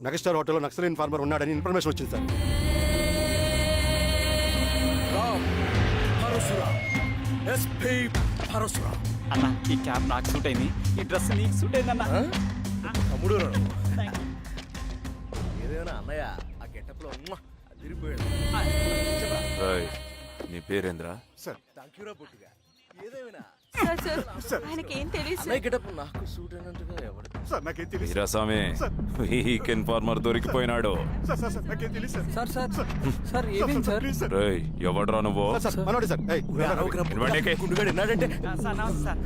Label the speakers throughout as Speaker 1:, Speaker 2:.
Speaker 1: నగస్టార్ హోటల్లో నక్సల్ ఇన్ఫార్మర్ ఉన్నాడని ఇన్ఫర్మేషన్ వచ్చింది సార్.
Speaker 2: అన్న ఈ క్యాప్ నాకు సూట్ అయింది. ఈ డ్రెస్ నీకు సూట్ అయింది అన్న
Speaker 3: తమ్ముడు రా. ఏదేమైనా అన్నయ్య ఆ గెటప్లో అదిరిపోయాడు
Speaker 4: నీ పేరేంద్రా?
Speaker 1: సార్
Speaker 3: థ్యాంక్ యూరా పుట్టిగా ఏదేమైనా
Speaker 5: సార్ సార్ ఆయనకి ఏం తెలియదు
Speaker 3: అన్నయ్య గెటప్ నాకు సూట్ అయినట్టుగా ఎవరు?
Speaker 1: సార్ నాకేం తెలియదు
Speaker 4: వీరాస్వామి వీక్ ఇన్ఫార్మర్ దొరికిపోయినాడు.
Speaker 1: సార్ సార్ సార్ నాకేం తెలియదు సార్.
Speaker 6: సార్ సార్ సార్ ఏమైంది సార్
Speaker 1: ప్లీజ్ సార్.
Speaker 4: రేయ్ ఎవడ్రా నువ్వు?
Speaker 1: సార్ సార్ మనోడి సార్. ఏయ్,
Speaker 4: ఇవ్వండి.
Speaker 3: గుండుగాడు విన్నాడంటే
Speaker 2: సార్ నమస్తే సార్.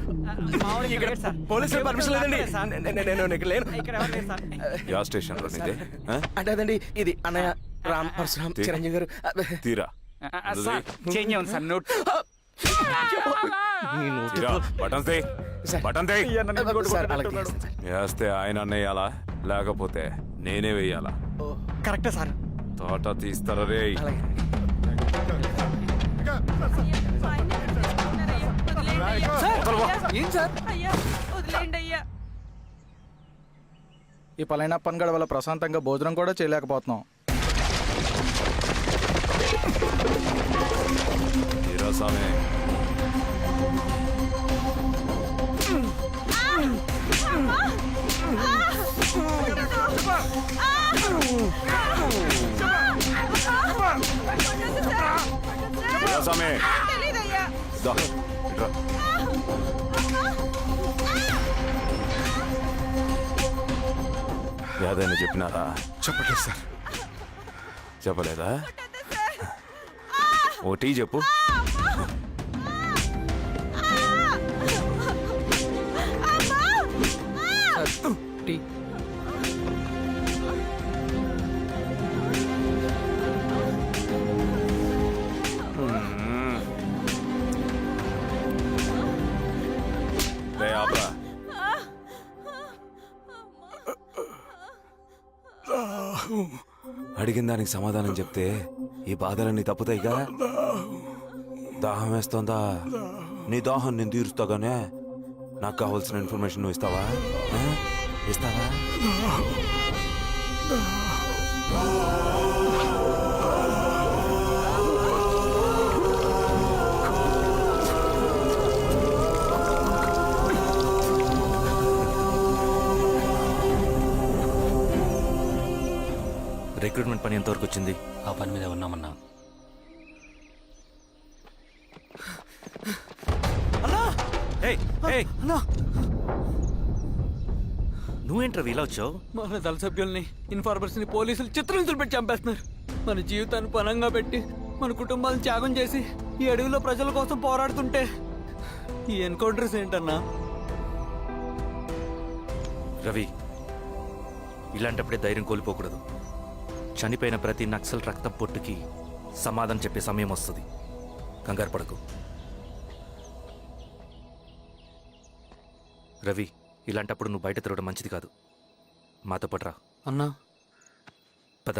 Speaker 2: మామూలుగా ఇక్కడ సార్.
Speaker 3: పోలీసులు పర్మిషన్ లేదండి.
Speaker 2: సార్.
Speaker 3: నే- నే- నేను ఇక్కడ లేను.
Speaker 2: ఇక్కడ ఎవరు లేరు సార్.
Speaker 4: యా స్టేషన్లో నీదే ఆ?
Speaker 3: అంటే అదండి ఇది అన్నయ్య రామ్ పరశురామ్ చిరంజీవి గారు.
Speaker 4: తీరా.
Speaker 2: Sir change sir note.
Speaker 4: Button వేస్తే ఆయన అన్నయ్యాలా లేకపోతే నేనే వెయ్యాలా
Speaker 3: ఓ,
Speaker 2: కరెక్టే సార్.
Speaker 4: తోట తీస్తారా రే?
Speaker 6: ఈ పలైన పని గడవల? ప్రశాంతంగా భోజనం కూడా చేయలేకపోతున్నాం.
Speaker 4: దా, ఇట్రా. యాదైనా చెప్పినారా?
Speaker 1: చెప్పట్లేదు సార్.
Speaker 4: చెప్పలేదా? ఓ టీ చెప్పు.
Speaker 6: టీ.
Speaker 4: అడిగిన దానికి సమాధానం చెప్తే ఈ బాధలన్నీ తప్పుతాయిగా? దాహం వేస్తోందా? నీ దాహం నేను తీరుస్తాగానే? నాకు కావాల్సిన ఇన్ఫర్మేషన్ నువ్వు ఇస్తావా? ఇస్తావా?
Speaker 7: రిక్రూట్మెంట్ పని ఎంతవరకు వచ్చింది?
Speaker 8: ఆ పని మీద ఉన్నామన్నా.
Speaker 7: నువ్వేంట్రా ఇలా వచ్చావు?
Speaker 6: మన దళ సభ్యుల్ని ఇన్ఫార్మర్స్ని పోలీసులు చిత్రహింసలు పెట్టి చంపేస్తున్నారు. మన జీవితాన్ని పనంగా పెట్టి మన కుటుంబాలను త్యాగం చేసి ఈ అడవిలో ప్రజల కోసం పోరాడుతుంటే ఈ ఎన్కౌంటర్స్ ఏంటన్నా?
Speaker 7: రవి ఇలాంటప్పుడే ధైర్యం కోల్పోకూడదు. చనిపోయిన ప్రతి నక్సల్ రక్తం పొట్టుకి సమాధానం చెప్పే సమయం వస్తుంది. కంగారు పడకు. రవి ఇలాంటప్పుడు నువ్వు బయట తిరగడం మంచిది కాదు. మాతో పట్రా
Speaker 6: అన్నా.
Speaker 7: పద.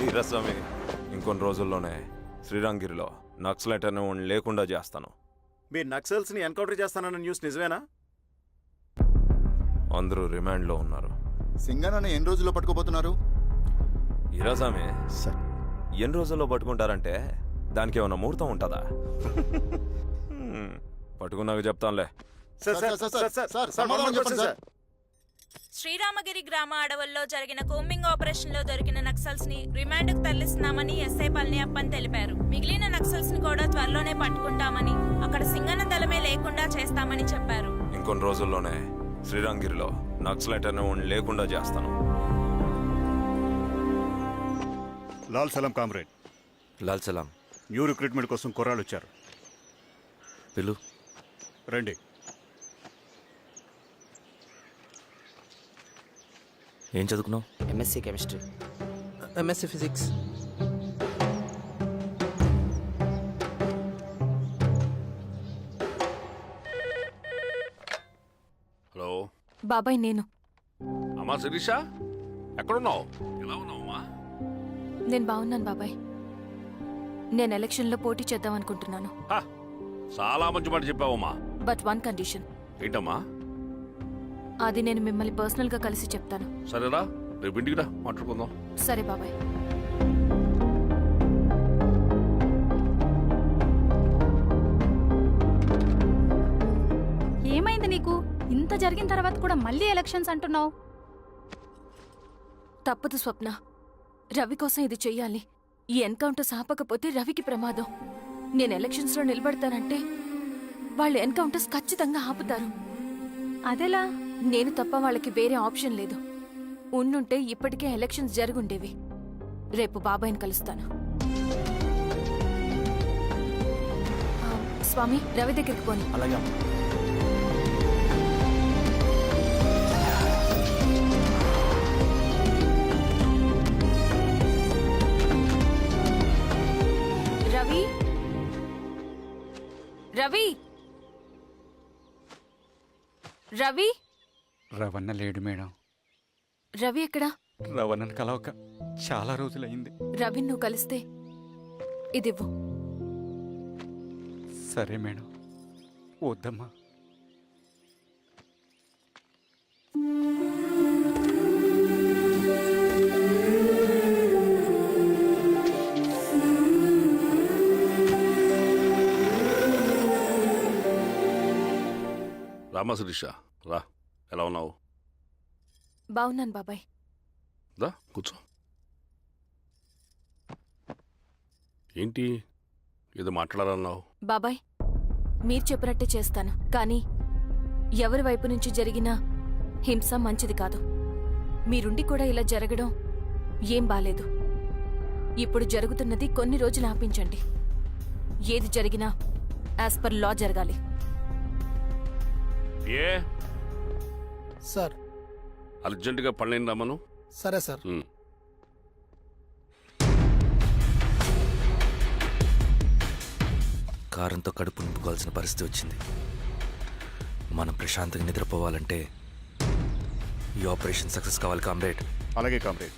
Speaker 4: వీరస్వామి ఇంకొన్ని రోజుల్లోనే శ్రీరంగిరిలో నక్సలైట్ అనే వాడిని లేకుండా చేస్తాను.
Speaker 9: మీరు నక్సల్స్ని ఎన్కౌంటర్ చేస్తానన్న న్యూస్ నిజమేనా?
Speaker 4: అందరూ రిమాండ్లో ఉన్నారు.
Speaker 1: సింగన్ ఎన్ని రోజుల్లో పట్టుకోబోతున్నారు?
Speaker 4: వీరాస్వామి
Speaker 1: సార్.
Speaker 4: ఎన్ని రోజుల్లో పట్టుకుంటారంటే దానికి ఏమైనా ముహూర్తం ఉంటుందా? పట్టుకున్నాక చెప్తానులే.
Speaker 9: Sir sir sir sir sir sir.
Speaker 5: Sriramagiri గ్రామ అడవుల్లో జరిగిన కోంబింగ్ ఆపరేషన్లో దొరికిన నక్సల్స్ని రిమాండ్కు తరలిస్తున్నామని ఎస్ఐ పళనియప్పన్ తెలిపారు. మిగిలిన నక్సల్స్ని కూడా త్వరలోనే పట్టుకుంటామని అక్కడ సింగన్న దళమే
Speaker 4: ఇంకొన్ని రోజుల్లోనే శ్రీరంగిరిలో నక్సలైట్ అనే వాడిని లేకుండా చేస్తాను.
Speaker 8: లాల్ సలాం కామ్రేడ్.
Speaker 7: లాల్ సలాం.
Speaker 8: న్యూ రిక్రూట్మెంట్ కోసం కుర్రాళ్ళు వచ్చారు
Speaker 7: పిలు.
Speaker 8: రండి.
Speaker 7: ఏం చదువుకున్నావు?
Speaker 3: MSc chemistry MSc physics
Speaker 10: hello.
Speaker 5: బాబాయ్ నేను.
Speaker 10: అమ్మా శిరీష? ఎక్కడున్నావు? ఎలా ఉన్నావు అమ్మా?
Speaker 5: నేను బాగున్నాను బాబాయ్. నేను ఎలక్షన్లో పోటీ చేద్దాం అనుకుంటున్నాను
Speaker 10: హ, చాలా మంచి మాట చెప్పావమ్మా.
Speaker 5: బట్ వన్ కండిషన్
Speaker 10: ఏంటమ్మా?
Speaker 5: అది నేను మిమ్మల్ని పర్సనల్గా కలిసి చెప్తాను.
Speaker 10: సరేరా రేపు ఇంటికి రా మాట్లాడుకుందాం.
Speaker 5: సరే బాబాయ్.
Speaker 11: ఏమైంది నీకు? ఇంత జరిగిన తర్వాత కూడా మళ్ళీ ఎలక్షన్స్ అంటున్నావు?
Speaker 5: తప్పదు స్వప్న. రవి కోసం ఇది చెయ్యాలి. ఈ ఎన్కౌంటర్స్ ఆపకపోతే రవికి ప్రమాదం. నేను ఎలక్షన్స్లో నిలబడతానంటే వాళ్ళు ఎన్కౌంటర్స్ ఖచ్చితంగా ఆపుతారు.
Speaker 11: అదెలా?
Speaker 5: నేను తప్ప వాళ్ళకి వేరే ఆప్షన్ లేదు. ఉండుంటే ఇప్పటికే ఎలక్షన్స్ జరుగుండేవి. రేపు బాబాయ్ని కలుస్తాను. ఆ, స్వామి రవి దగ్గరికి పోని.
Speaker 6: అలాగే
Speaker 5: రవి? రవి? రవి?
Speaker 2: రవణ లేడు మేడం.
Speaker 5: రవి ఎక్కడా?
Speaker 2: రవణను కలవక చాలా రోజులైంది
Speaker 5: రవి నువ్వు కలిస్తే ఇదివ్వు.
Speaker 2: సరే మేడం. వద్దమ్మా.
Speaker 10: రామా శిరీష రా. ఎలా ఉన్నావు?
Speaker 5: బాగున్నాను బాబాయ్.
Speaker 10: దా కూర్చో. ఏంటి? ఏదో మాట్లాడాలన్నావు?
Speaker 5: బాబాయ్ మీరు చెప్పినట్టే చేస్తాను. కానీ ఎవరి వైపు నుంచి జరిగిన హింస మంచిది కాదు. మీరుండి కూడా ఇలా జరగడం ఏం బాలేదు. ఇప్పుడు జరుగుతున్నది కొన్ని రోజులు ఆపించండి. ఏది జరిగినా యాజ్ పర్ లా జరగాలి.
Speaker 10: ఏ?
Speaker 6: సార్.
Speaker 10: అర్జెంటుగా పళ్ళని రమ్మను
Speaker 6: సరే సార్.
Speaker 10: ఉమ్.
Speaker 7: కారంతో కడుపు నింపుకోవాల్సిన పరిస్థితి వచ్చింది. మనం ప్రశాంతంగా నిద్రపోవాలంటే ఈ ఆపరేషన్ సక్సెస్ కావాలి కామ్రేడ్.
Speaker 8: అలాగే కామ్రేడ్.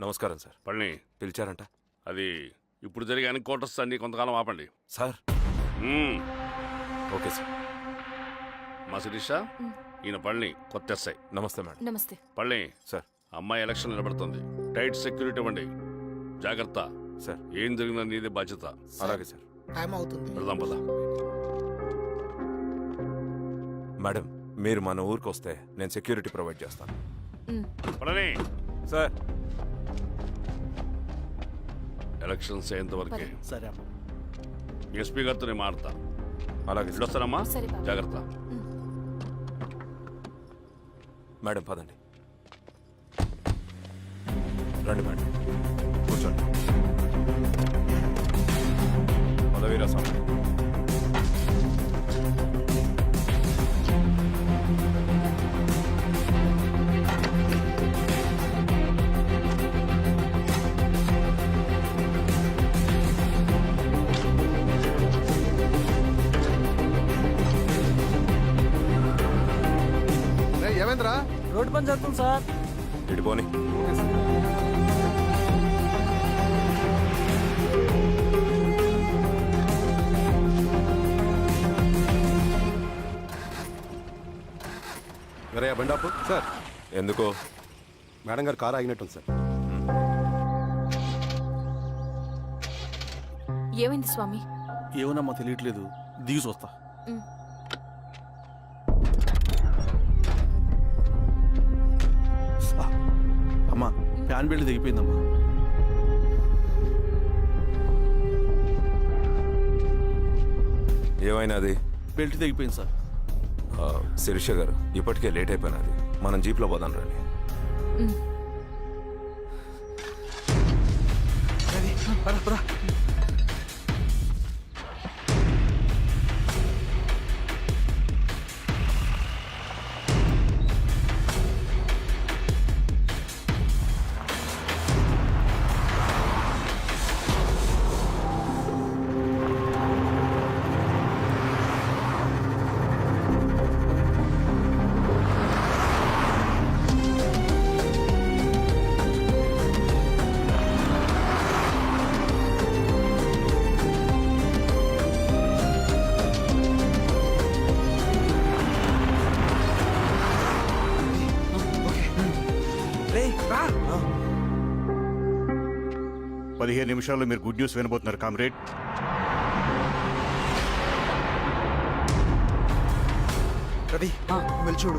Speaker 4: నమస్కారం సార్.
Speaker 10: పళ్ళని.
Speaker 4: పిలిచారంట?
Speaker 10: అది ఇప్పుడు జరిగే ఎన్కౌంటర్స్ అన్ని కొంతకాలం ఆపండి.
Speaker 4: సార్. Okay sir.
Speaker 10: మా శిరీష ఈయన పళ్ళని కొత్త ఎస్ఐ
Speaker 4: నమస్తే మేడం.
Speaker 5: నమస్తే.
Speaker 10: పళ్ళని
Speaker 4: సార్.
Speaker 10: అమ్మాయి ఎలక్షన్ నిలబడుతుంది. టైట్ సెక్యూరిటీ ఇవ్వండి. జాగ్రత్త.
Speaker 4: సార్.
Speaker 10: ఏం జరిగినా నీదే బాధ్యత.
Speaker 4: అలాగే సార్.
Speaker 6: టైం అవుతుంది.
Speaker 10: వెళ్దాం పద.
Speaker 4: మేడం మీరు మన ఊరికి వస్తే నేను సెక్యూరిటీ ప్రొవైడ్ చేస్తాను. సార్.
Speaker 10: ఎలక్షన్స్ అయ్యేంత వరకే
Speaker 6: సరే అమ్మ.
Speaker 10: ఎస్పీ గారితో నేను మాడతా
Speaker 4: అలాగే సరే
Speaker 5: బాబు.
Speaker 10: జాగ్రత్త.
Speaker 4: మేడం పదండి. రండి మేడం. కూర్చోండి. పదవీరా స్వామి
Speaker 6: పని జరుగుతుంది సార్.
Speaker 4: ఇటు పోని.
Speaker 1: బండాపు? సార్.
Speaker 4: ఎందుకు?
Speaker 1: మేడం గారు కారు ఆగినట్టుంది సార్.
Speaker 5: ఏమైంది స్వామి?
Speaker 6: ఏమోనమ్మా తెలియట్లేదు. దిగి చూస్తా. ఫ్యాన్ బిల్డ్ దిగిపోయిందమ్మా
Speaker 4: ఏమైనాది
Speaker 10: బెల్ట్ దిగిపోయింది సార్.
Speaker 4: ఆ, శిరీష గారు ఇప్పటికే లేట్ అయిపోయినది. మనం జీప్లో పోదాం రండి.
Speaker 8: రవి, పదిహేను నిమిషాల్లో మీరు గుడ్ న్యూస్ వినబోతున్నారు కామ్రేడ్.
Speaker 6: రవి వెళ్ళి చూడు.